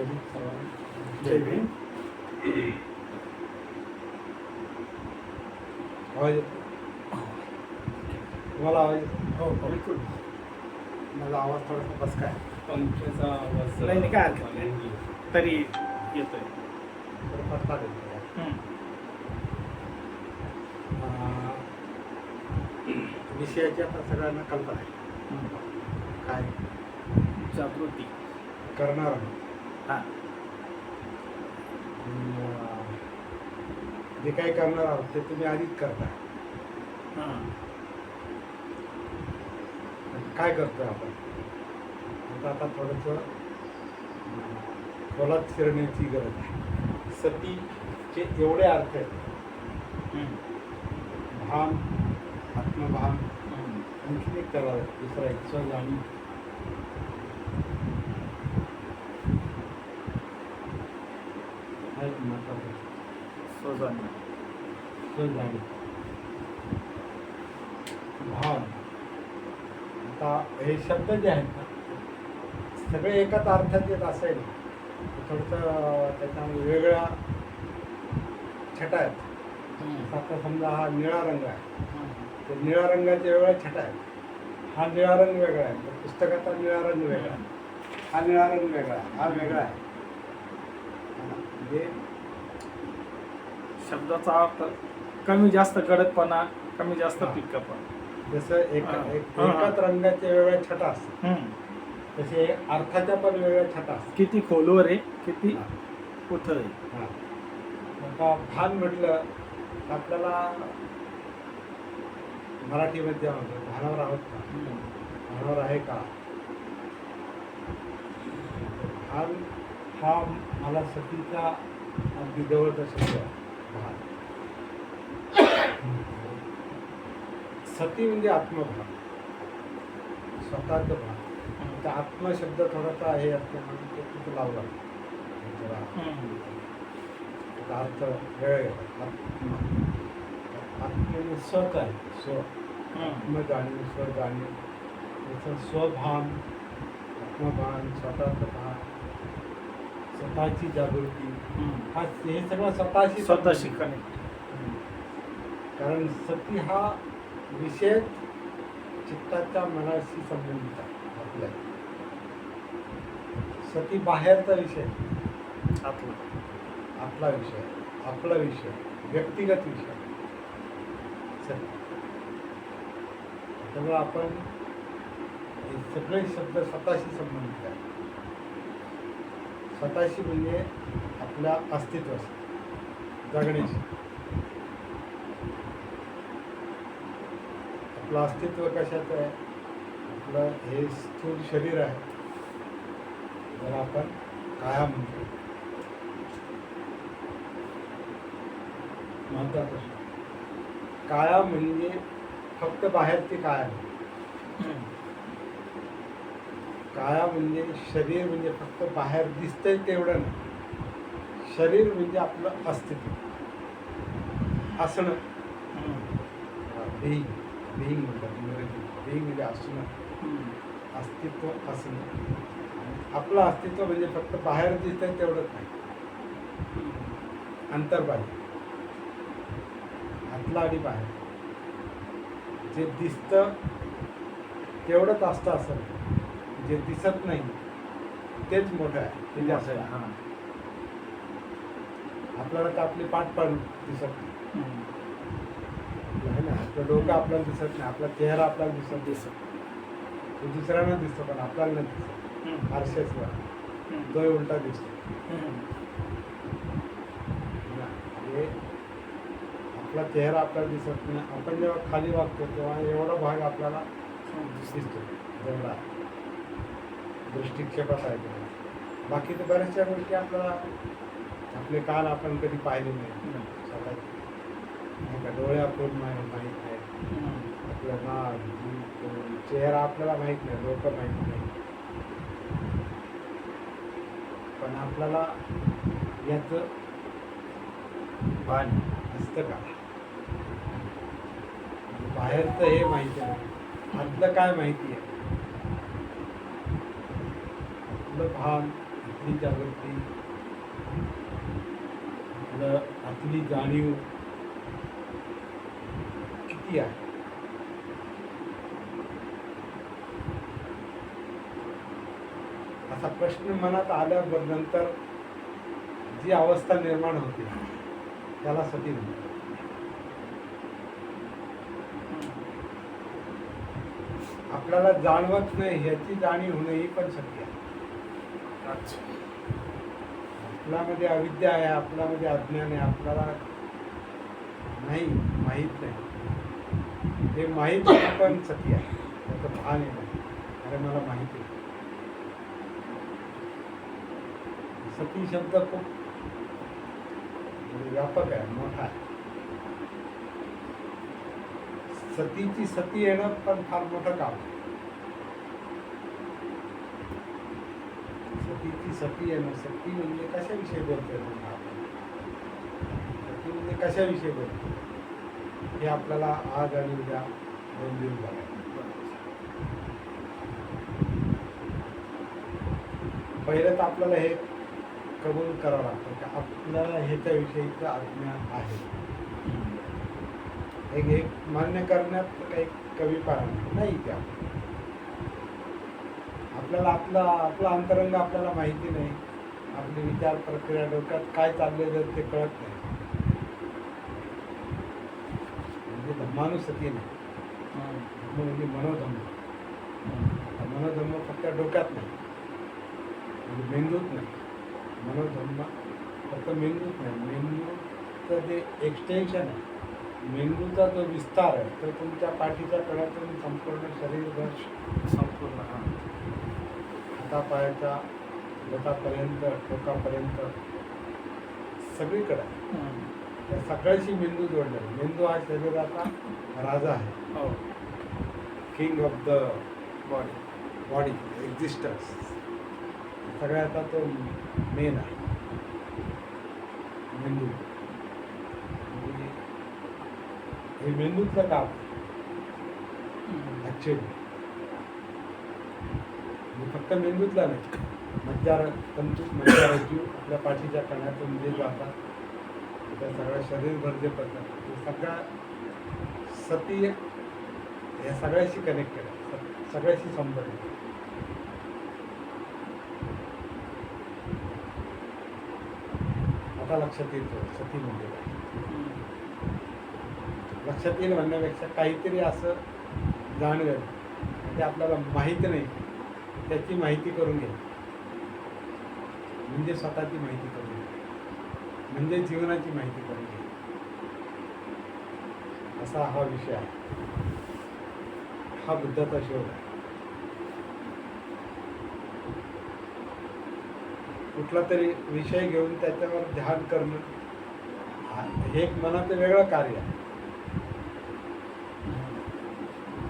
जय भीम आवाज येतो? तुम्हाला आवाज? हो बिलकुल माझा आवाज थोडासा बस काय पंख्याचा आवाज नाही, नाही, काय हरकत नाही. तरी येतोय विषयाची आता सगळ्यांना कल्पना आहे. काय जागृती करणार आहोत हा. आणि, जे काही करणार आहोत ते तुम्ही आधीच करताय हा. काय करतोय आपण? आता आता थोडंसं खोलात शिरण्याची गरज आहे. सतीचे एवढे अर्थ आहेत. भान आत्मभान. आणखी एक त्याला दुसरा एक स्वजाणी हा एक महत्त्वाचा भान. आता हे शब्द जे आहेत ना सगळे एकाच अर्थात येत असेल. थोडंसं त्याच्यामध्ये वेगळ्या छटा आहेत. आता समजा हा निळा रंग आहे. तर निळ्या रंगाच्या वेगळ्या छटा आहेत. हा निळा रंग वेगळा आहे. तर पुस्तकाचा निळा रंग वेगळा आहे. हा निळा रंग वेगळा आहे. हा वेगळा आहे. म्हणजे शब्दाचा अर्थ कमी जास्त गडदपणा कमी जास्त. पिक्कपणा जसं एक हा. एक- हा. एकाच रंगाच्या वेगळ्या छटा असतात. तसे अर्थाच्या पण वेगळ्या छटा असतात किती खोलवर आहे किती हा. उथळ आहे हा. आता भान म्हटलं तर आपल्याला मराठीमध्ये म्हणतो भानावर आहोत का. भानावर आहे का भान हा मला सतीचा अगदी जवळचा शब्द आहे सती म्हणजे आत्मभान. स्वतःचं भान. त्या आत्म शब्द थोडासा हे असतो म्हणून तो तिथं लावला. त्याचा अर्थ वेगळा येतो आत्म आत्म म्हणजे स्वत आहे. स्व. आत्मजाणीव स्वजाणीव त्याचं स्वभान आत्मभान स्वतःचं भान. स्वतःची जागृती. हा हे सगळं स्वतःशी स्वतःशी. कनेक्ट कारण सती हा विषय चित्ताच्या मनाशी संबंधित आहे आपल्या. सती बाहेरचा विषय. आतलं आपला विषय आपला विषय व्यक्तिगत विषय. त्यामुळे आपण हे सगळे शब्द स्वतःशी संबंधित आहे स्वतःशी म्हणजे आपल्या अस्तित्वाशी जगण्याशी आपलं अस्तित्व कशाचं आहे? आपलं हे स्थूल शरीर आहे. ज्याला आपण काया म्हणतो महत्त्वाचा प्रश्न काया म्हणजे फक्त बाहेरची काया नाही. काळा म्हणजे शरीर म्हणजे फक्त बाहेर दिसतंय तेवढं नाही. शरीर म्हणजे आपलं अस्तित्व. असणं. बेईंग बेईंग म्हणतात इंग्रजी बेईंग म्हणजे असणं. अस्तित्व असणं. आपलं अस्तित्व म्हणजे फक्त बाहेर दिसतंय तेवढंच नाही. अंतर्बाह्य. आतला आणि बाहेर. जे दिसतं तेवढंच असतं असं. नाही. जे दिसत नाही तेच मोठं आहे. ते हा. आपल्याला तर आपली पाठ पण दिसत नाही. ना आपलं डोकं आपल्याला दिसत नाही आपला चेहरा आपल्याला दिसत दिसत. तो दुसऱ्यांना दिसतो पण आपल्याला नाही दिसत. हम्म. तो उलटा दिसतो. हे आपला चेहरा आपल्याला दिसत नाही. आपण जेव्हा खाली वागतो तेव्हा एवढा भाग आपल्याला. दिसतो. जेवढा दृष्टिक्षेपात आहे. बाकी तर बऱ्याचशा गोष्टी आपल्याला आपले कान आपण कधी पाहिले नाही नाही का डोळे आपण माहीत नाही. आपलं तोंड, चेहरा आपल्याला माहीत नाही डोकं माहीत नाही पण आपल्याला याचं भान. असतं का बाहेरचं हे माहिती नाही आतलं काय माहिती आहे आपलं भान आतली जागृती आपलं आतली जाणीव किती आहे? असा प्रश्न मनात आल्यावर नंतर जी अवस्था निर्माण होते त्याला सती म्हणतात. आपल्याला जाणवत नाही ह्याची जाणीव होणं ही पण शक्य आहे. अच्छा आपल्यामध्ये अविद्या आहे आपल्यामध्ये अज्ञान आहे आपल्याला नाही माहीत नाही. हे माहीत पण सती आहे. त्याचं भान आहे. अरे मला माहिती आहे. सती शब्द खूप व्यापक आहे मोठा आहे. सतीची सती येणं पण फार मोठं काम आहे. सतीची सती येणं सती म्हणजे कशाविषयी बोलतोय म्हणून आपण सती म्हणजे कशाविषयी बोलतो हे आपल्याला आज आणि उद्या दोन दिवस बघायचं. पहिलं तर आपल्याला हे कबूल करावं लागतं की आपल्याला ह्याच्याविषयीचं अज्ञान आहे. एक एक मान्य करण्यात काही कवी पाहिजे. नाही त्या आपल्याला आपला आपला अंतरंग आपल्याला माहिती नाही. आपली विचार प्रक्रिया डोक्यात काय चालले जर ते कळत नाही. म्हणजे धम्मानुसती नाही धम्म म्हणजे मनोधम्म आता मनोधम्म फक्त डोक्यात नाही. म्हणजे मेंदूत नाही. मनोधम्म फक्त मेंदूत नाही. मेंदूचं जे एक्सटेन्शन आहे मेंदूचा जो विस्तार आहे तो तुमच्या पाठीच्या कड्यातून संपूर्ण शरीरभर संपूर्ण हा. हातापायाच्या बोटापर्यंत टोकापर्यंत सगळीकडे. त्या सगळ्याशी मेंदू जोडलेला. मेंदू हा शरीराचा राजा आहे. हो. King of the body body existence सगळ्याचा तो मेन आहे. मेंदू. हे मेंदूचं काम ॲक्च्युली फक्त मेंदूतला नाही. मज्जार तंतू मज्जारज्जू आपल्या पाठीच्या कण्यातून जे जातात त्या सगळ्या शरीरभर जे पडतात ते सगळ्या सती या सगळ्याशी कनेक्ट केलं. सगळ्याशी संबंधित. आता लक्षात येतो सती म्हणजे लक्षात येईल म्हणण्यापेक्षा काहीतरी असं जाणवेल. ते आपल्याला माहीत नाही. त्याची माहिती करून घ्या म्हणजे स्वतःची माहिती करून घ्या म्हणजे जीवनाची माहिती करून घ्या असा हा विषय आहे. हा बुद्धाचा शोध आहे. कुठला तरी विषय घेऊन त्याच्यावर ध्यान करणं हे एक मनाचं वेगळं कार्य आहे.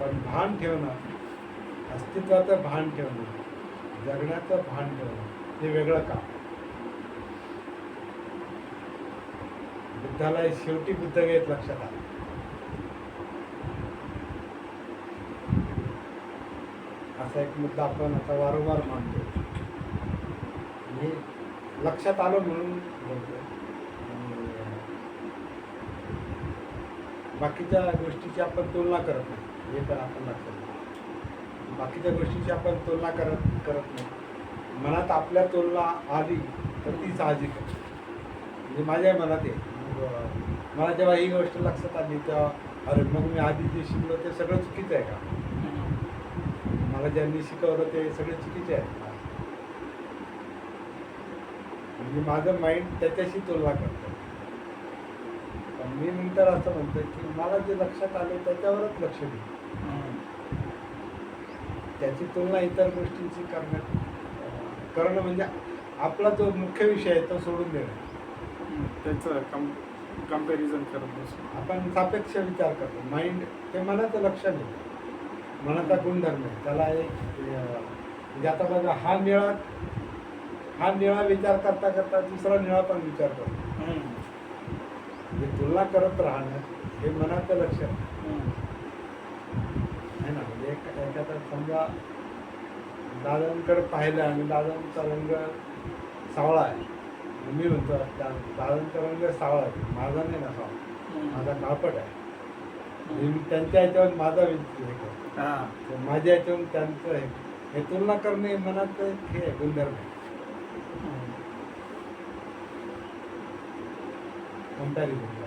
पण भान ठेवणं अस्तित्वाचं भान ठेवणं जगण्याचं भान ठेवणं हे वेगळं काम. बुद्धाला शेवटी शेवटी घेत लक्षात आलं. असा एक मुद्दा आपण आता वारंवार मानतो मी लक्षात आलं म्हणून बोलतो बाकीच्या गोष्टीची आपण तुलना करत नाही. हे तर आपण लक्षात बाकीच्या गोष्टीची आपण तुलना करत करत नाही. मनात आपल्या तुलना आली तर ती साहजिक आहे. म्हणजे माझ्या मनात आहे. मला जेव्हा ही गोष्ट लक्षात आली तेव्हा अरे मग मी आधी जे शिकलो ते सगळं चुकीचं आहे का? मला ज्यांनी शिकवलं ते सगळं चुकीचे आहे म्हणजे माझं माइंड त्याच्याशी तुलना करतं. पण मी नंतर असं म्हणतो की मला जे लक्षात आले त्याच्यावरच लक्ष दे. त्याची तुलना इतर गोष्टींची करण्यात करणं म्हणजे आपला जो मुख्य विषय आहे तो सोडून देणं. त्याचं कम कंपॅरिझन करत आपण सापेक्ष विचार करतो. माइंड ते मनाचं लक्ष नाही. मनाचा गुणधर्म आहे. त्याला एक म्हणजे आता बघा हा निळा हा निळा विचार करता करता दुसरा निळा पण विचार करतो. म्हणजे तुलना करत राहणं हे मनाचं लक्ष आहे ना. म्हणजे एखादा समजा दादांकडे पाहिलं आणि दादांचा रंग सावळा आहे. मी म्हणतो दादांचा रंग सावळा आहे. माझा नाही ना सावळा. माझा काळपट आहे. मी त्यांच्या ह्याच्यावर माझा हे. करतो. माझ्या ह्याच्यावरून त्यांचं हे हे तुलना करणे मनात हे आहे, गुणधर्म आहे. कंपॅरिझन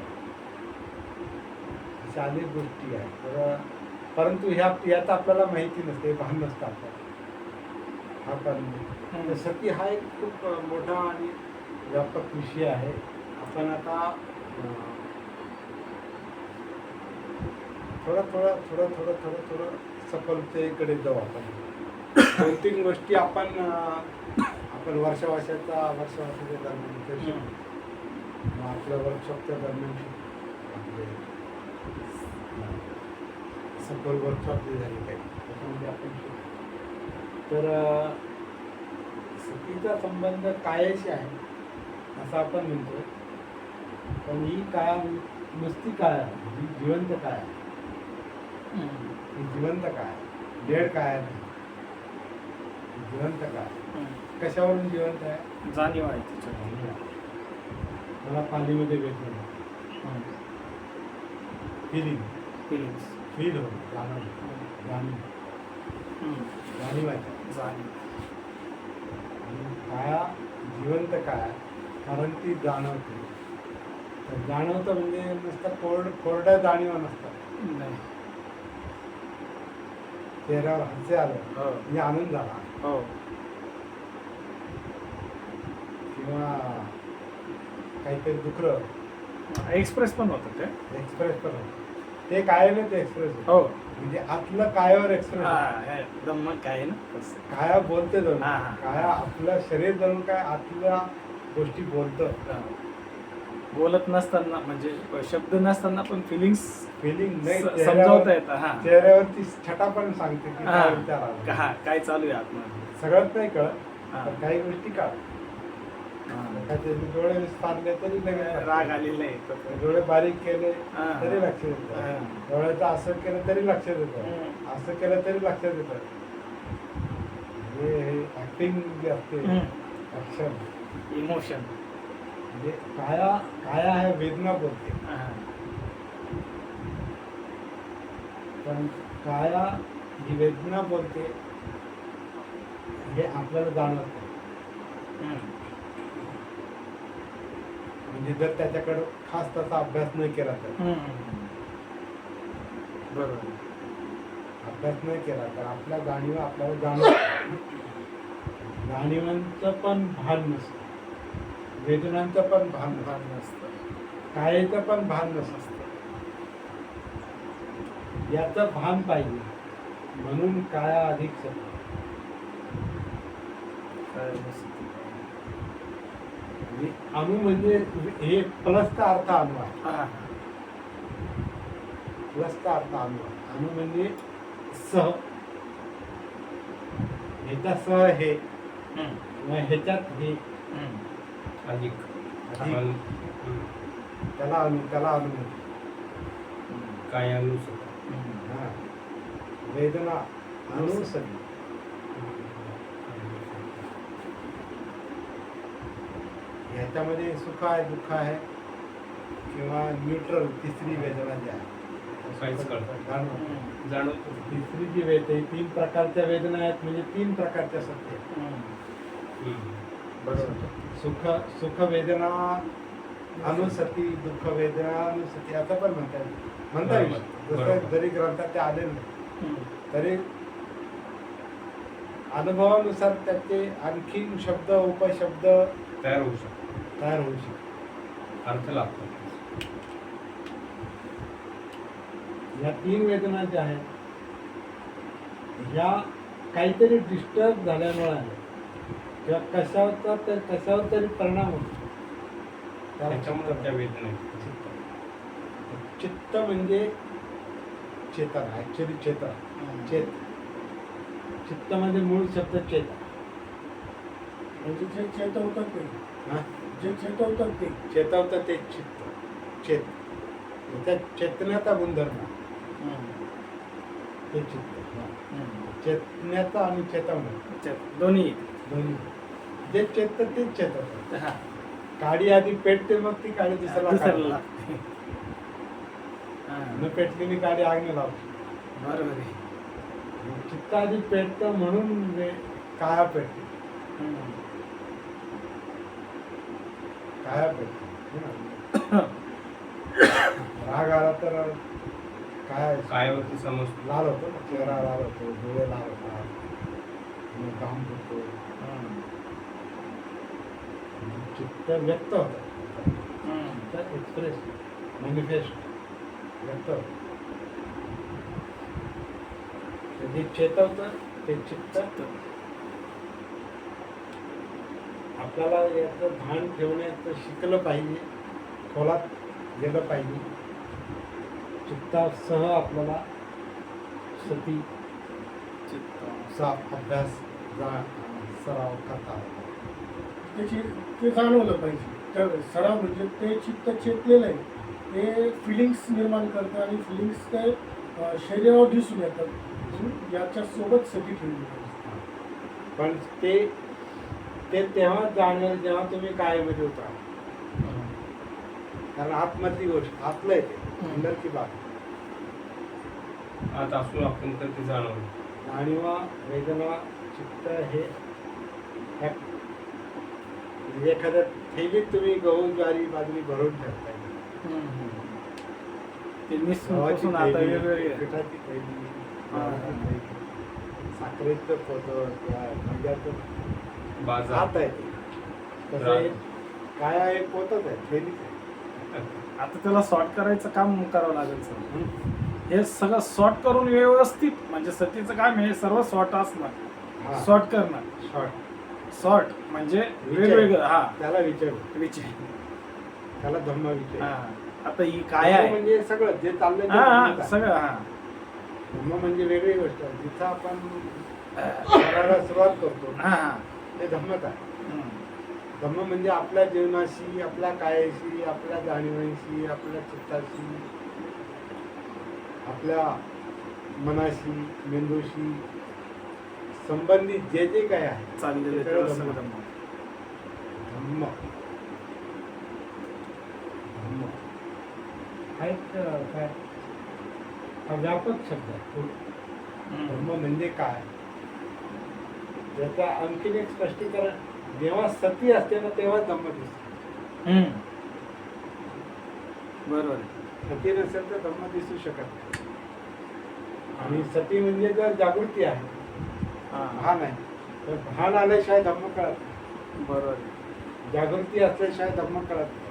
अशा अनेक गोष्टी आहेत. तर परंतु ह्या याचं आपल्याला माहिती नसते भान नसतं आपल्याला. हा तर सती हा एक खूप मोठा आणि व्यापक विषय आहे. आपण आता थोडं थोडं थोडं थोडं थोडं थोडं सफलतेकडे जाऊ आपण. दोन तीन गोष्टी आपण आपण वर्षा वर्षाचा वर्षा वर्षाच्या दरम्यान आपल्या वर्कशॉपच्या दरम्यान सफल वर्कशॉप झाले काही त्याच्यामध्ये आपण. तर सतीचा संबंध कायाशी आहे असं आपण म्हणतो पण ही काया नुसती काय आहे. ही जिवंत काय आहे. ही जिवंत काय आहे. डेड काय आहे. जिवंत काय? कशावरून जिवंत आहे? जाणीव आहे त्याच्यात मला पाणीमध्ये भेटलं. फिलिंग फिलिंग्स फील होतं जाणवलं जाणीव जाणीव आहे जाणीव काया जिवंत काय कारण ती जाणवते तर जाणवतं म्हणजे नुसतं कोरड कोरड्या जाणीवा नसतात नाही चेहऱ्यावर हास्य आलं. हो. म्हणजे आनंद झाला हो किंवा काहीतरी दुखरं एक्सप्रेस पण होतं ते. एक्सप्रेस पण होतं. ते कायम ते एक्सप्रेस हो म्हणजे आतलं कायावर एक्सप्रेस हा, हे काय ना. काया बोलते जणू हा, हा. काया आपलं शरीर जणू काय आतल्या गोष्टी बोलतं. बोलत नसताना म्हणजे शब्द नसताना पण फिलिंग्स फिलिंग नाही समजावता चेहऱ्यावर- येतं हा चेहऱ्यावरती छटा पण सांगते की हा. काय विचार आला. काय चालू आहे आतमध्ये सगळंच नाही कळत हा. पण काही गोष्टी काळ हा. डोळे विस्तारले तरी राग आलेला आहे तर- डोळे बारीक केले. तरी लक्षात येतं हा. डोळ्याचं असं केलं तरी येतं हम्म. असं केलं तरी लक्षात येतं हे ऍक्टिंग जे असते. ऍक्शन इमोशन म्हणजे काया काया आहे वेदना बोलते. पण काया ही वेदना बोलते हे आपल्याला जाणवत. नाही म्हणजे जर त्याच्याकडं खास तसा अभ्यास नाही केला तर. बरोबर. अभ्यास नाही केला तर आपल्या जाणीव आपल्याला जाणवत. जाणीवांचं पण भान नसतं. वेदनांचं पण भान भान नसतं. कायेचं पण भान नसतं. याचं भान पाहिजे. म्हणून काया अधिक सत्य. काय नसतं. म्हणजे अणु म्हणजे हे प्लसचा अर्थ अणु आहे हा. प्लसचा अर्थ अणु आहे अणु म्हणजे सह. ह्याच्या सह हे. ह्याच्यात हे. अधिक. त्याला अणु त्याला अणु. काय अनुसर. वेदना ह्याच्यामध्ये सुख आहे दुःख आहे किंवा न्यूट्रल तिसरी वेदना जी आहे काहीच कळत जाणवत. तिसरी जी वेदना आहे तीन प्रकारच्या वेदना आहेत म्हणजे तीन प्रकारच्या सत्य. बरोबर सुख सुख वेदना अनुसती दुःख वेदना अनुसती असं पण म्हणता येईल म्हणता येईल. जसं. जरी ग्रंथात ते आले नाही. तरी अनुभवानुसार त्याचे आणखीन शब्द उपशब्द तयार होऊ शकतो तयार होऊ शकतात अर्थ लागतो. या तीन वेदना ज्या आहेत ह्या काहीतरी डिस्टर्ब झाल्यामुळे आहे किंवा कशावरचा तर कशावर तरी परिणाम होतो. त्याच्यामुळे चित्त त्या. वेदना चित्त. चित्त म्हणजे चेतन ऍक्च्युली चेतन. चेत. चित्त म्हणजे मूळ शब्द चेतन. म्हणजे जे चेतवतात ते. हा? जे चेतवतात ते. चेतवतं ते चित्त. चेत. त्याच्यात चेतण्याचा गुणधर्म. ते चित्त. हा. चेतण्याचा आणि त्याच्यात दोन्ही. दोन्ही. जे चेततं तेच चेतत हा. काडी आधी पेटते मग ती काडी दिसायला. लागते. हा, न पेटलेली काडी आग नाही लावते. बरोबर आहे. चित्त आधी पेटतं म्हणून काया पेटते. काया ना? राग आला तर काय कायावरती समजतो लाल होतो ना चेहरा लाल होतो डोळे लाल होतात मग घाम फुटतो हम्म. चित्त व्यक्त होतं. एक्सप्रेस मॅनिफेस्ट व्यक्त होतं जे चेतवतं ते चित्त आपल्याला याचं भान ठेवण्याचं शिकलं पाहिजे खोलात गेलं पाहिजे चित्तासह आपल्याला सती चित्त. चा अभ्यास जा सराव करता. त्याची ते जाणवलं पाहिजे तर सराव म्हणजे ते चित्त चेतलेलं आहे ते फिलिंग्स निर्माण करतं आणि फिलिंग्स ते शरीरावर दिसून येतात याच्या सोबत सती ठेवली पाहिजे पण ते ते तेव्हा जाणवेल जेव्हा तुम्ही कायमध्ये उतरा कारण आतमधली गोष्ट आतलं आहे ते अंदरची बाब. आत असून आपण तर ते जाणवलं. जाणीवा वेदना चित्त हे म्हणजे एखाद्या थैलीत तुम्ही गहू ज्वारी बाजरी भरून ठेवताय. पिठाची थैली हा. साखरेचं पोतं किंवा मैद्याचं बाजार. हात आहे ते. तसं हे काय आहे पोतच आहे थैलीच आहे आता त्याला सॉर्ट करायचं काम करावं लागेल सर. हे सगळं सॉर्ट करून व्यवस्थित म्हणजे सतीचं काम हे सर्व सॉर्ट असणार. हा. सॉर्ट करणं शॉर्ट सॉर्ट म्हणजे विचार. वेगवेगळं हा. त्याला विचार विचार त्याला धम्म विचार हा. आता ही काय आहे? म्हणजे सगळं जे चाललंय ते हा हा आहे. सगळं हा. धम्म म्हणजे वेगळी गोष्ट आहे. जिथं आपण करायला सुरुवात करतो हा हा. ते धम्मच आहे. धम्म म्हणजे आपल्या जीवनाशी आपल्या कायाशी आपल्या जाणीवांशी आपल्या चित्ताशी आपल्या मनाशी मेंदूशी संबंधित जे जे काय आहे चाललेलं ते सगळं धम्म. धम्म. धम्म धम्म हा एक काय हा व्यापक शब्द आहे. धर्म म्हणजे काय याचा आणखीन एक स्पष्टीकरण जेव्हा सती असते ना तेव्हा धम्म दिसते हम्म. बरोबर. सती नसेल तर धम्म दिसू शकत नाही आणि सती म्हणजे जर जागृती आहे हा भान आहे तर भान आल्याशिवाय धम्म कळत नाही बरोबर. जागृती असल्याशिवाय धम्म कळत नाही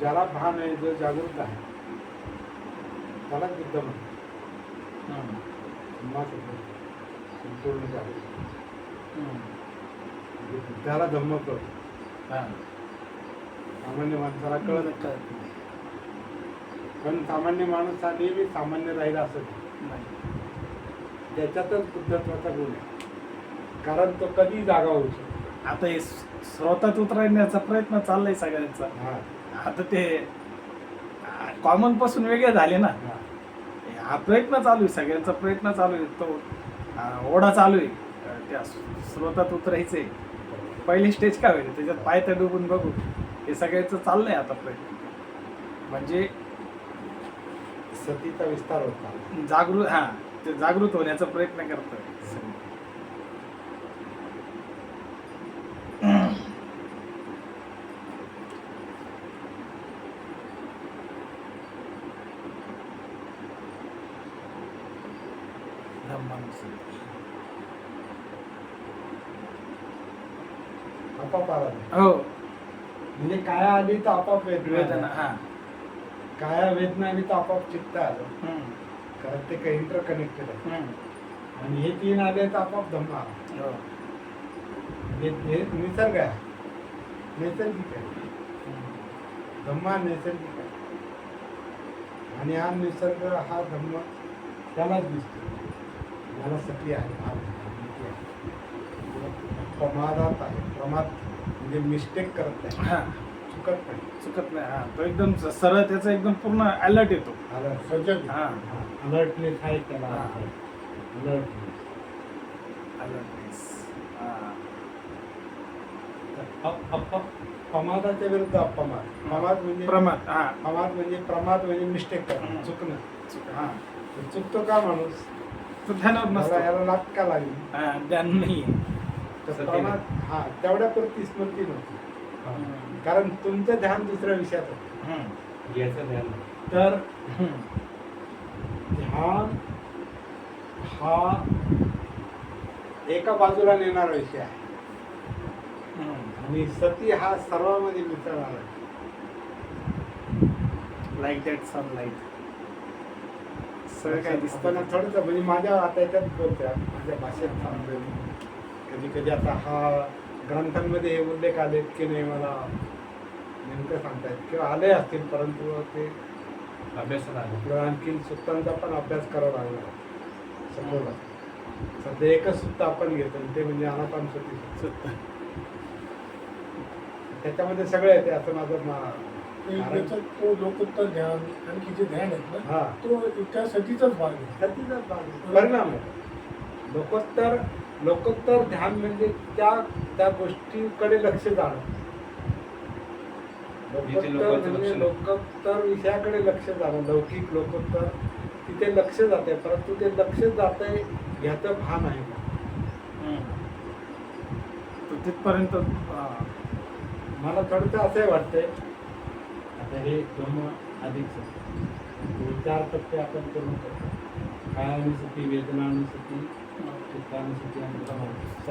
ज्याला भान आहे जो जागृत आहे त्याला बुद्ध म्हणतात. धम्माचं संपूर्ण. म्हणजे बुद्धाला धम्म कळतो. हा. सामान्य माणसाला कळत. पण सामान्य माणूस हा नेहमी सामान्य राहिला असत नाही. त्याच्यातच बुद्धत्वाचा गुण आहे. कारण तो कधी जागा होऊ शकतो. आता हे स्रोतात उतरण्याचा प्रयत्न चाललाय सगळ्यांचा. हा, आता ते कॉमनपासून वेगळे झाले ना. हा. प्रयत्न चालू आहे सगळ्यांचा प्रयत्न चालू आहे. तो ओढा चालू आहे. त्या स्रोतात उतरायचंय पहिली स्टेज काय होईल? त्याच्यात पाय तर डुबून बघू. हे सगळ्यांचं चाललंय आता प्रयत्न. म्हणजे सतीचा विस्तार होता. जागृत हा ते जागृत होण्याचा प्रयत्न करतोय धम्मानुसार. आपाप आला नाही. हो म्हणजे काया आली तर आपाप वेदना. हा. काया वेदना आली तर आपाप चित्त आलं. हम्म, कारण ते काही इंटरकनेक्टेड आहे. हम्म. आणि हे तीन आले तर आपाप धम्म आला. हो. हे हे निसर्ग आहे. नैसर्गिक आहे. हम्म. धम्म नैसर्गिक आहे. आणि हा निसर्ग हा धम्म त्यालाच दिसतो. याला सती आहे हा भीती आहे. प्रमादात आहे. प्रमाद म्हणजे मिस्टेक करत नाही. हा. चुकत नाही. चुकत नाही हा. तो एकदम स- सरळ त्याचा एकदम पूर्ण अलर्ट येतो. आलं सजग. हा. अलर्टनेस आहे त्याला. हा. Alertness Alertness. हा. अप- अप- प्रमादाच्या विरुद्ध अपमाद प्रमाद म्हणजे प्रमाद हा. प्रमाद म्हणजे प्रमाद म्हणजे मिस्टेक करणं. चुकणं चुका. हा. तर चुकतो का माणूस? तो ध्यानावर नसतो. याला लाग का लागली. हा, ध्यान नाही तर प्रमाद हा तेवढ्या पुरती स्मृती नव्हती. कारण तुमचं ध्यान दुसऱ्या विषयात होतं. याचं ध्यान तर ध्यान हा एका बाजूला नेणारा विषय आहे. आणि सती हा सर्वांमध्ये मिसळणार आहे. लाईक दॅट सनलाईट सगळं काय दिसतं थोडंच म्हणजे माझ्या आता याच्यात बोलतोय. माझ्या भाषेत सांगतोय मी. कधी कधी आता हा ग्रंथांमध्ये हे उल्लेख आलेत की नाही मला नेमकं सांगतायत किंवा आले असतील परंतु ते अभ्यासात आलं. आपल्याला आणखीन सुत्तांचा पण अभ्यास करावा लागणार आहे. सखोल. सध्या एकच सुत्त आपण घेतो आणि ते म्हणजे अनापान सुत्ती त्याच्यामध्ये सगळे येते असं माझं मा- ते लोकोत्तर ध्यान आणखी जे ध्यान आहेत ना हा. तो त्यासाठीचाच भाग आहे. सतीचाच भाग आहे. परिणाम आहे. लोकोत्तर लोकोत्तर ध्यान म्हणजे त्या त्या गोष्टीकडे लक्ष जाणं लोकोत्तर म्हणजे. लोकोत्तर विषयाकडे लक्ष जाणं लौकिक लोकोत्तर तिथे लक्ष जाते परंतु ते लक्ष जात आहे ह्याचं भान आहे तिथपर्यंत हा. मला थोडंसं असंही वाटतंय आता हे ब्रह्म अधिक सत्य. हे चार टप्पे आपण करून करतो कायानुसती वेदनानुसती चित्तानुसती आणि ब्रह्मानुसती.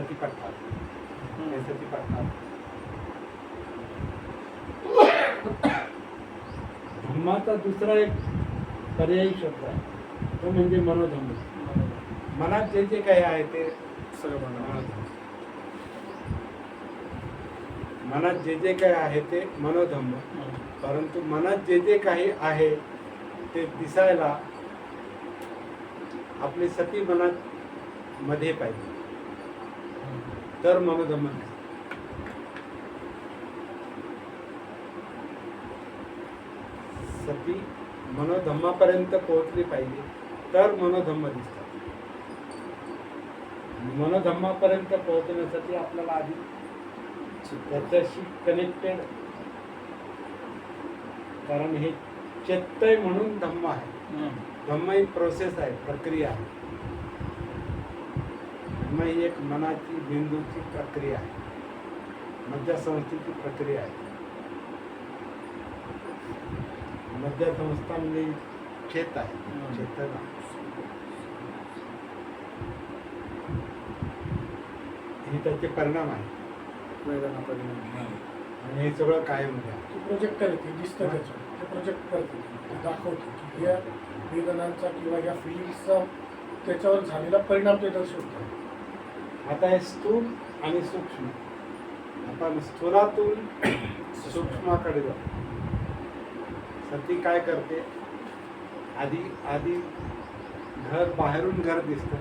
हे धम्माचा दुसरा एक पर्यायी शब्द आहे. तो म्हणजे मनोधम्म मनात जे जे काही आहे ते सगळं मनोधम्म मनात जे जे काही आहे ते मनोधम्म परंतु मनात जे जे काही आहे ते दिसायला आपली सती मनात मध्ये पाहिजे तर मनोधम्म दिसतं. सती मनोधम्मापर्यंत पोहोचली पाहिजे तर मनोधम्म दिसतात मनोधम्मापर्यंत पोहोचण्यासाठी आपल्याला आधी त्याच्याशी कनेक्टेड कारण हे चेतय म्हणून धम्म आहे. धम्म ही प्रोसेस आहे प्रक्रिया आहे ही एक मनाची बिंदूची प्रक्रिया आहे. मध्य संस्थेची प्रक्रिया आहे. मध्य संस्था म्हणजे चेत आहे. चेतना हे त्याचे परिणाम आहे वेदना परिणाम. आणि हे सगळं कायम आहे. ते प्रोजेक्ट करते दिसतं त्याच्यावर ते प्रोजेक्ट करते. ते दाखवते की या वेदनांचा किंवा या फिलिंग्सचा त्याच्यावर झालेला परिणाम ते दर्शवतं आता हे स्थूल आणि सूक्ष्म. आपण स्थूलातून सूक्ष्माकडे जातो सती काय करते? आधी आधी घर बाहेरून घर दिसतं.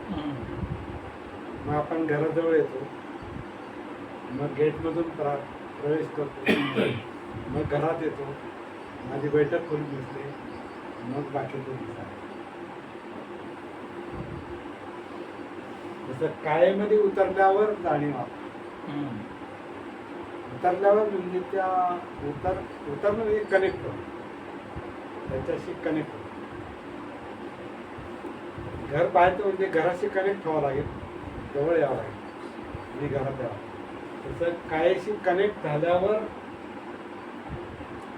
मग आपण घराजवळ येतो. मग गेटमधून प्रा प्रवेश करतो. मग घरात येतो. माझी बैठक करून दिसते. मग बाकी दिसतात. जसं कायेमध्ये उतरल्यावर जाणीव. उतरल्यावर म्हणजे त्या उतर उतरणं म्हणजे कनेक्ट होणं त्याच्याशी कनेक्ट होणं घर पाहायचं म्हणजे घराशी कनेक्ट व्हावं लागेल. जवळ यावं लागेल. आणि घरात यावं तसं कायाशी कनेक्ट झाल्यावर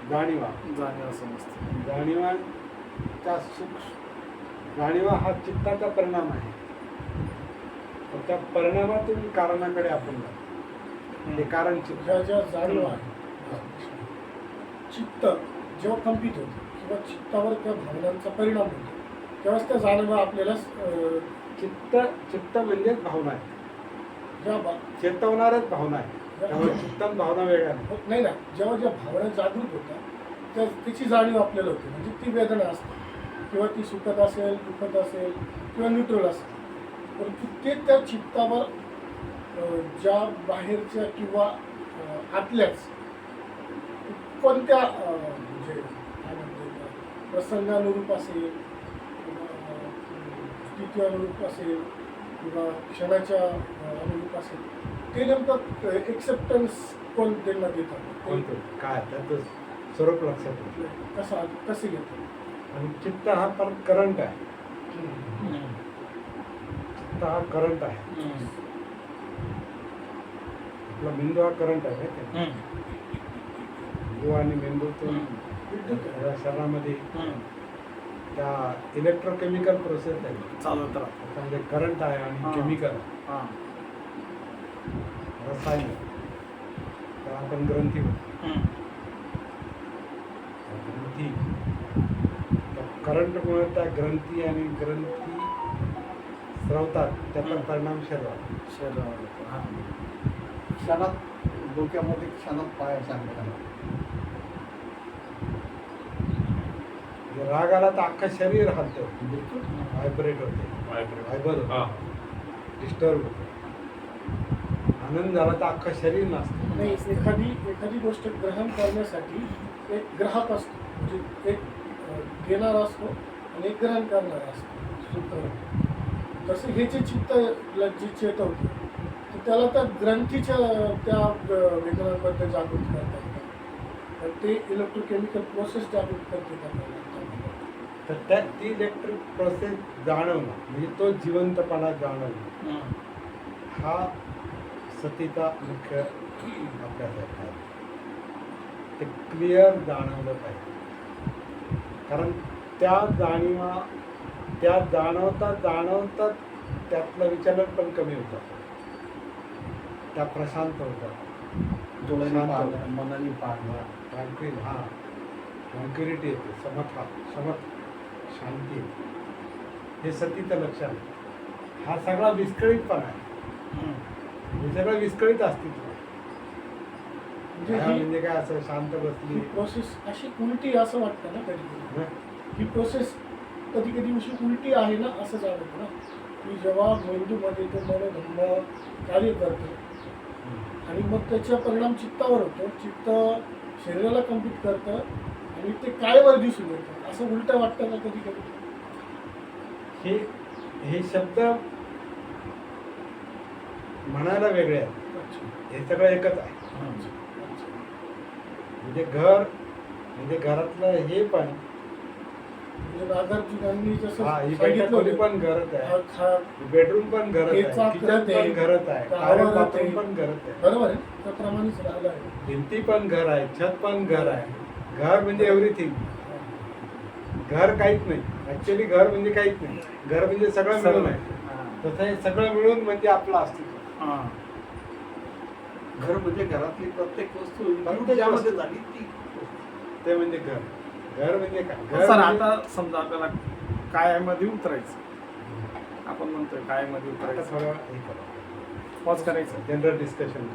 जाणीवा जाणीव समजते जाणीवाच्या सूक्ष्म जाणीवा हा चित्ताचा परिणाम आहे. त्या परिणामातून कारणाकडे आपण जातो. ते कारण चित्त. ज्या ज्या जाणीव आहे चित्त जेव्हा कंपित होते किंवा चित्तावर त्या भावनांचा परिणाम होतो तेव्हाच त्या जाणीवा आपल्याला चित्त चित्त म्हणजेच भावना आहे. ज्या बा- चेतवणारच भावना आहे. त्यामुळे भावना वेगळ्या नाही. होत नाही ना. जेव्हा ज्या भावना जागृत होतात त्या त्याची जाणीव आपल्याला होते. म्हणजे ती वेदना असते किंवा ती सुखद असेल दुःखद असेल किंवा न्यूट्रल असेल. परंतु ते त्या चित्तावर ज्या बाहेरच्या किंवा आतल्याच कोणत्या म्हणजे काय म्हणता प्रसंगानुरूप असेल किंवा अनुरूप असेल किंवा क्षणाच्या अनुरूप असेल ते नेमकं एक्सेप्टन्स कोण त्यांना देतात कोणतं? काय? त्याचं स्वरूप लक्षात कसा कसे घेतात आणि चित्त हा पर करंट आहे. चित्त हा करंट आहे आपला मेंदू हा करंट आहे माहिती आहे? आणि मेंदूतून. या शरीरामध्ये त्या इलेक्ट्रोकेमिकल प्रोसेस आहे चालवत राहतो त्याच्यामध्ये करंट आहे आणि हा. केमिकल हां रसायन. तर आपण ग्रंथी म्हणतो. ग्रंथी करंटमुळे त्या ग्रंथी आणि ग्रंथी स्रवतात त्याचा. परिणाम शरीरावर. शरीरावर होतो. हां. क्षणात डोक्यामध्ये क्षणात पाय सांगतात म्हणजे राग आला तर अख्खं शरीर हलतं बिलकुल. व्हायब्रेट होते. व्हायबर हा. डिस्टर्ब होते. आनंद झाला तर अख्खं शरीर नाचतं. नाही एखादी एखादी गोष्ट ग्रहण करण्यासाठी एक ग्राहक असतो. म्हणजे एक अं, घेणारा असतो आणि एक ग्रहण करणारा असतो. सूत्र. तसं हे जे चित्त ला जे चेतवतं तर त्याला त्या ग्रंथीच्या त्या अं, विज्ञानाबद्दल जागृत करता येतात तर ते इलेक्ट्रोकेमिकल प्रोसेस जागृत करते त्यांना तर त्या ती इलेक्ट्रिक प्रोसेस जाणवणं म्हणजे तो जिवंतपणा जाणवणं. हा. सतीचा मुख्य अभ्यास आहे. ते क्लिअर जाणवलं पाहिजे. कारण त्या जाणीवा त्या जाणवता जाणवतात त्यातलं विचलन पण कमी होतं. त्या प्रशांत होतात डोळ्याने होतात. मनाने पाहणं ट्रँक्विल हा. ट्रँक्विलिटी येते. समता समत शांती हे सतीचं लक्षण आहे. हा सगळा विस्कळीतपणा आहे. हे सगळं विस्कळीत अस्तित्व आहे. म्हणजे म्हणजे काय असं शांत बसली? प्रोसेस अशी उलटी असं वाटतं ना कधी? ही. प्रोसेस कधी कधी अशी उलटी आहे ना असं जाणवतं ना. की जेव्हा मेंदूमध्ये तो मनोधर्म कार्य करतो. आणि मग त्याचा परिणाम चित्तावर होतो. चित्त शरीराला कंपित करतं आणि ते कायवर दिसून येतं. असं उलटं वाटतं ना कधी कधी हे हे शब्द म्हणायला वेगळे आहेत. हे सगळं एकच आहे. म्हणजे घर म्हणजे घरातलं हे पण म्हणजे हा ही बैठक पण आहे. हा बेडरूम पण आहे. किचन घरात आहे. पण बाथरूम. पण बरोबर आहे. त्याप्रमाणेच राहिलं आहे. भिंती पण घर आहे. छत पण घर आहे. घर म्हणजे एव्हरीथिंग घर काहीच नाही. ऍक्च्युली घर म्हणजे काहीच नाही. घर म्हणजे सगळं मिळून आहे. तसं हे सगळं मिळून म्हणजे आपलं अस्तित्व. हां. घर म्हणजे घरातली प्रत्येक वस्तू ज्यामध्ये झाली ती. ते म्हणजे घर. घर म्हणजे काय? सर म्हणजे- आता समजा आपल्याला कायमध्ये उतरायचं. आपण म्हणतोय कायमध्ये उतरायचं. थोडं हे पॉज करायचं. General discussion